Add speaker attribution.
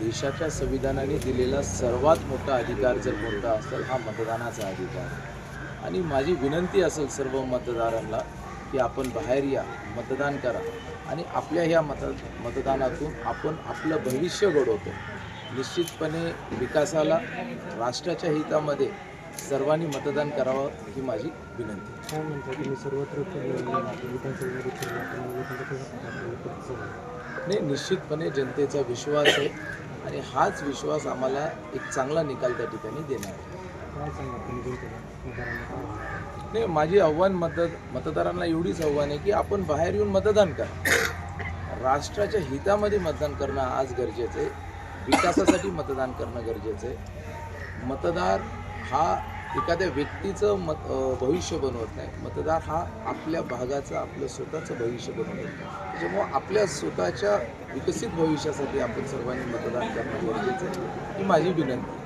Speaker 1: देशाच्या संविधानाने दिलेला सर्वात मोठा अधिकार जर कोणता असेल हा मतदानाचा अधिकार. आणि माझी विनंती असेल सर्व मतदारांना की आपण बाहेर या मतदान करा. आणि आपल्या ह्या मत मतदानातून आपण आपलं भविष्य घडवतो. निश्चितपणे विकासाला राष्ट्राच्या हितामध्ये सर्वांनी मतदान करावं ही माझी विनंती.
Speaker 2: काय म्हणतात तुम्ही? सर्वत्र
Speaker 1: नाही निश्चितपणे जनतेचा विश्वास आहे आणि हाच विश्वास आम्हाला एक चांगला निकाल त्या ठिकाणी देणार आहे. नाही माझी आव्हान मत मतदारांना एवढीच आव्हान आहे की आपण बाहेर येऊन मतदान करा. राष्ट्राच्या हितामध्ये मतदान करणं आज गरजेचं आहे. विकासासाठी मतदान करणं गरजेचं आहे. मतदार हा एखाद्या व्यक्तीचं मत भविष्य बनवत नाही. मतदार हा आपल्या भागाचं आपलं स्वतःचं भविष्य बनवत त्याच्यामुळं आपल्या स्वतःच्या विकसित भविष्यासाठी आपण सर्वांनी मतदान करणं गरजेचं आहे. ही माझी विनंती.